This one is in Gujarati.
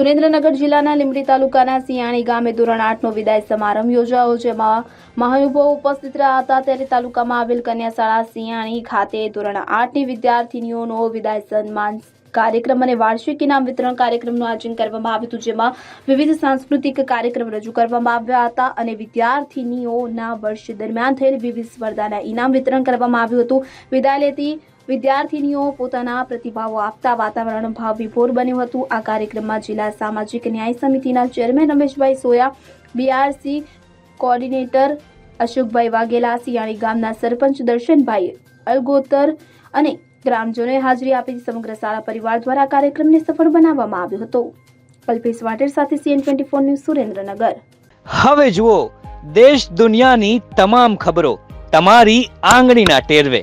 સુરેન્દ્રનગર જિલ્લાના લીંબડી તાલુકાના સિયાણી ગામે ધોરણ આઠનો વિદાય સમારંભ યોજાયો, જેમાં મહાનુભાવો ઉપસ્થિત રહ્યા હતા. ત્યારે તાલુકામાં આવેલ કન્યા શાળા સિયાણી ખાતે ધોરણ આઠની વિદ્યાર્થીનીઓનો વિદાય સન્માન કાર્યક્રમ અને વાર્ષિક ઇનામ વિતરણ કાર્યક્રમનું આયોજન કરવામાં આવ્યું હતું, જેમાં વિવિધ સાંસ્કૃતિક કાર્યક્રમ રજૂ કરવામાં આવ્યા હતા અને વિદ્યાર્થીનીઓના વર્ષ દરમિયાન થયેલ વિવિધ સ્પર્ધાના ઇનામ વિતરણ કરવામાં આવ્યું હતું. વિદાય લેતી વિદ્યાર્થીનીઓ પોતાના પ્રતિભાવો આપતા વાતાવરણ ભાવ વિભોર બન્યું હતું. આ કાર્યક્રમમાં જિલ્લા સામાજિક ન્યાય સમિતિના chairman Rameshbhai Soya, BRC coordinator Ashokbhai Vaghela Siyani ગામના સરપંચ દર્શનભાઈ અલગોતર અને ગ્રામજનોએ હાજરી આપી સમગ્ર શાળા પરિવાર દ્વારા કાર્યક્રમને સફળ બનાવવામાં આવ્યો હતો. કલ્પેશ વાટેર સાથે CN twenty four news Surendranagar. હવે જુઓ, દેશ દુનિયાની તમામ ખબરો તમારી આંગળીના ટેરવે.